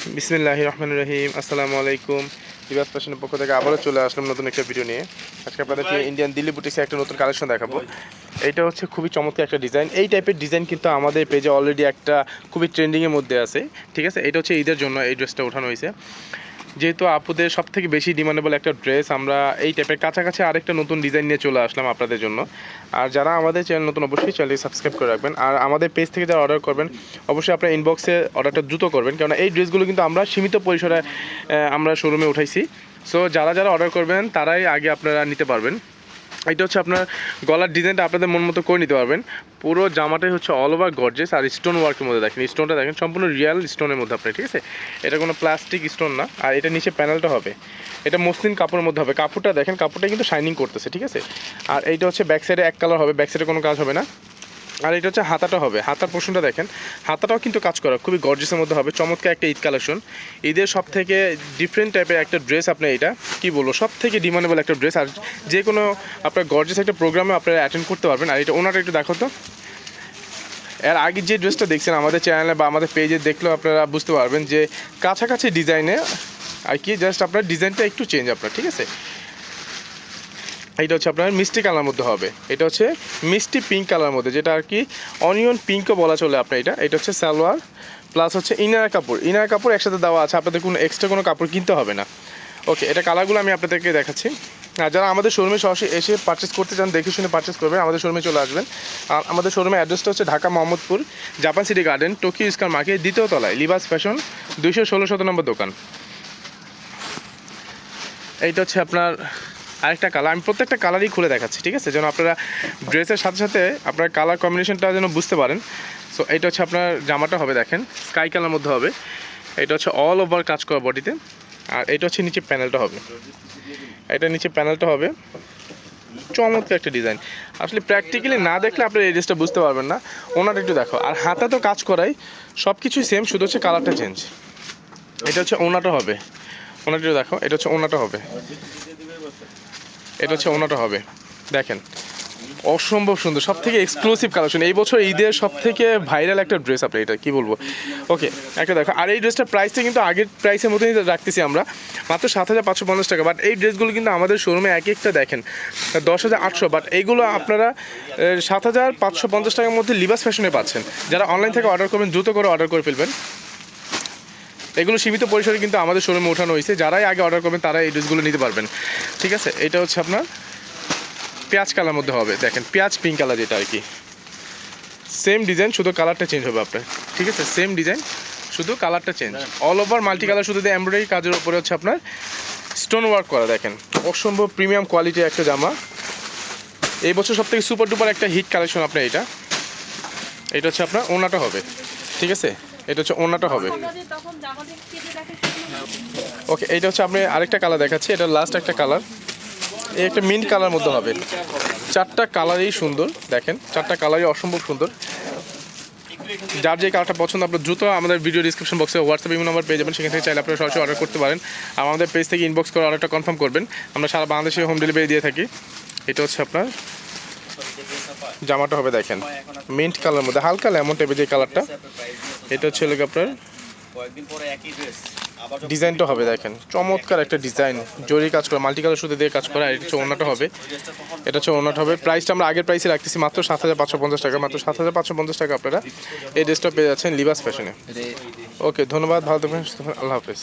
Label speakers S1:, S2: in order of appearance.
S1: বিসমিল্লাহ রহমান রহিম আসসালামু আলাইকুম। ইভাস ফ্যাশনের পক্ষ থেকে আবারও চলে আসলাম নতুন একটা ভিডিও নিয়ে। আজকে আপনাদেরকে ইন্ডিয়ান দিল্লি বুটিক্সে একটা নতুন কালেকশন দেখাবো। এইটা হচ্ছে খুবই চমৎকার একটা ডিজাইন এই টাইপের ডিজাইন কিন্তু আমাদের পেজে অলরেডি একটা খুবই ট্রেন্ডিংয়ের মধ্যে আছে ঠিক আছে? এটা হচ্ছে ঈদের জন্য এই ড্রেসটা ওঠানো হয়েছে। যেহেতু আপুদের সব থেকে বেশি ডিমান্ডেবল একটা ড্রেস আমরা এই টাইপের কাছাকাছি আরেকটা নতুন ডিজাইন নিয়ে চলে আসলাম আপনাদের জন্য। আর যারা আমাদের চ্যানেল নতুন, অবশ্যই চ্যানেলটি সাবস্ক্রাইব করে রাখবেন। আর আমাদের পেজ থেকে যারা অর্ডার করবেন, অবশ্যই আপনার ইনবক্সে অর্ডারটা দ্রুত করবেন। কেননা এই ড্রেসগুলো কিন্তু আমরা সীমিত পরিসরে আমরা শোরুমে উঠাইছি। সো যারা যারা অর্ডার করবেন, তারাই আগে আপনারা নিতে পারবেন। এটা হচ্ছে আপনার গলার ডিজাইনটা আপনাদের মন মতো করে নিতে পারবেন। পুরো জামাটাই হচ্ছে অল ওভার গর্জেস আর স্টোন ওয়ার্কের মধ্যে দেখেন স্টোনটা দেখেন, সম্পূর্ণ রিয়াল স্টোনের মধ্যে আপনি ঠিক আছে? এটা কোনো প্লাস্টিক স্টোন না, আর এটা নিচে প্যানেলটা হবে। এটা মসলিন কাপড়ের মধ্যে হবে। কাপড়টা দেখেন কাপড়টা কিন্তু শাইনিং করতেছে, ঠিক আছে? আর এইটা হচ্ছে ব্যাক সাইডে এক কালার হবে ব্যাক সাইডে কোনো কাজ হবে না। আর এটা হচ্ছে হাতাটা হবে। হাতার পোর্শনটা দেখেন। হাতাটাও কিন্তু কাজ করা, খুবই গর্জেসের মধ্যে হবে। চমৎকার একটা ঈদ কালেকশন। ঈদের সব থেকে ডিফারেন্ট টাইপের একটা ড্রেস আপনার এটা, কি বলব সব থেকে ডিমান্ডেবল একটা ড্রেস আর যে কোনো আপনার গর্জেস একটা প্রোগ্রামে আপনারা অ্যাটেন্ড করতে পারবেন। আর এটা ওনাটা একটু দেখো তো। এর আগে যে ড্রেসটা দেখছেন আমাদের চ্যানেলে বা আমাদের পেজে দেখলেও আপনারা বুঝতে পারবেন যে কাছাকাছি ডিজাইনে আর কি জাস্ট আপনার ডিজাইনটা একটু চেঞ্জ আপনার, ঠিক আছে? এটা হচ্ছে আপনার মিষ্টি কালার মধ্যে হবে। এটা হচ্ছে মিষ্টি পিঙ্ক কালার মধ্যে, যেটা আর কি অনিয়ন পিঙ্কও বলা চলে আপনার এটা। এটা হচ্ছে সালোয়ার প্লাস হচ্ছে ইনার কাপড়। ইনার কাপড় একসাথে দেওয়া আছে, আপনাদের কোনো এক্সট্রা কোনো কাপড় কিনতে হবে না। ওকে এটা কালারগুলো আমি আপনাদেরকে দেখাচ্ছি। আর যারা আমাদের শোরুমে সরাসরি এসে পারচেস করতে চান, দেখে শুনে পারচেস করবেন, আমাদের শোরুমে চলে আসবেন। আর আমাদের শোরুমের অ্যাড্রেসটা হচ্ছে Dhaka Mohammadpur, Japan City Garden Tokyo ইস্কার market দ্বিতীয় তলায় লিবাস ফ্যাশন দুইশো ষোলো শত নম্বর দোকান। এইটা হচ্ছে আপনার আরেকটা কালার আমি প্রত্যেকটা কালারই খুলে দেখাচ্ছি, ঠিক আছে? যেন আপনারা ড্রেসের সাথে সাথে আপনার কালার কম্বিনেশনটা যেন বুঝতে পারেন। সো এটা হচ্ছে আপনার জামাটা হবে, দেখেন স্কাই কালার মধ্যে হবে। এটা হচ্ছে অল ওভার কাজ করা বডিতে আর এটা হচ্ছে নিচে প্যানেলটা হবে। এটা নিচে প্যানেলটা হবে। চমৎকার একটা ডিজাইন আসলে প্র্যাকটিক্যালি না দেখলে আপনার এই ড্রেসটা বুঝতে পারবেন না। ওনার একটু দেখো, আর হাতা তো কাজ করাই সব কিছুই সেম শুধু হচ্ছে কালারটা চেঞ্জ এটা হচ্ছে ওনাটা হবে। ওনাটা দেখো, এটা হচ্ছে ওনাটা হবে। এটা হচ্ছে ওনাটা হবে। দেখেন, অসম্ভব সুন্দর সব থেকে এক্সক্লুসিভ কালেকশন এই বছর ঈদের সব থেকে ভাইরাল একটা ড্রেস আপনি, এটা কী বলব? ওকে একটা দেখো, আর এই ড্রেসটার প্রাইসটা কিন্তু আগের প্রাইসের মতোই রাখতেছি আমরা, মাত্র সাত হাজার পাঁচশো পঞ্চাশ টাকা। বাট এই ড্রেসগুলো কিন্তু আমাদের শোরুমে এক একটা দেখেন, দশ হাজার আটশো। বাট এইগুলো আপনারা সাত হাজার পাঁচশো পঞ্চাশ টাকার মধ্যে লিবাস ফ্যাশনে পাচ্ছেন। যারা অনলাইন থেকে অর্ডার করবেন, দ্রুত করে অর্ডার করে ফেলবেন। এগুলো সীমিত পরিসরে কিন্তু আমাদের শোরুমে ওঠানো হয়েছে। যারাই আগে অর্ডার করবেন তারা এই ড্রেসগুলো নিতে পারবেন। ঠিক আছে? এটা হচ্ছে আপনার পেঁয়াজ কালার মধ্যে হবে। দেখেন পেঁয়াজ পিঙ্ক কালার যেটা আর কি। সেম ডিজাইন শুধু কালারটা চেঞ্জ হবে আপনার। ঠিক আছে? সেম ডিজাইন শুধু কালারটা change all over multi colour শুধু এমব্রয়ডারি কাজের উপরে হচ্ছে আপনার স্টোন ওয়ার্ক করা দেখেন। অসম্ভব প্রিমিয়াম কোয়ালিটির একটা জামা। এই বছর সব থেকে সুপার ডুপার একটা হিট কালেকশন আপনার এটা। এটা হচ্ছে আপনার ওনাটা হবে। ঠিক আছে? এটা হচ্ছে ওনাটা হবে। ওকে এইটা হচ্ছে আপনি আরেকটা কালার দেখাচ্ছি এটা লাস্ট একটা কালার। এই একটা মিন্ট কালার মধ্যে হবে। চারটা কালারই সুন্দর দেখেন চারটা কালারই অসম্ভব সুন্দর। যার যে কালারটা পছন্দ আপনার দ্রুত আমাদের ভিডিও ডিসক্রিপশন বক্সে হোয়াটসঅ্যাপ ইমো নাম্বার পেয়ে যাবেন। সেখান থেকে চাইলে আপনারা সরাসরি অর্ডার করতে পারেন। আর আমাদের পেজ থেকে ইনবক্স করে অর্ডারটা কনফার্ম করবেন। আমরা সারা বাংলাদেশে হোম ডেলিভারি দিয়ে থাকি। এটা হচ্ছে আপনার জামাটা হবে দেখেন মিন্ট কালার মধ্যে হালকা লেমন টাইপের যে কালারটা। এটা হচ্ছে লোক আপনার?
S2: কয়েকদিন পরে একই ড্রেস আবার
S1: ডিজাইনটা হবে দেখেন। চমৎকার একটা ডিজাইন জরি কাজ করা মাল্টি কালার সুতো দিয়ে কাজ করা আর এটা হচ্ছে ওনাটা হবে। এটা হচ্ছে ওনাটা হবে। প্রাইসটা আমরা আগের প্রাইসে রাখতেছি মাত্র সাত হাজার পাঁচশো পঞ্চাশ টাকা। মাত্র সাত হাজার পাঁচশো পঞ্চাশ টাকা আপনারা এই ড্রেসটা পেয়ে যাচ্ছেন লিবাস ফ্যাশনে ওকে ধন্যবাদ ভালো থাকবেন, আল্লাহ হাফেজ।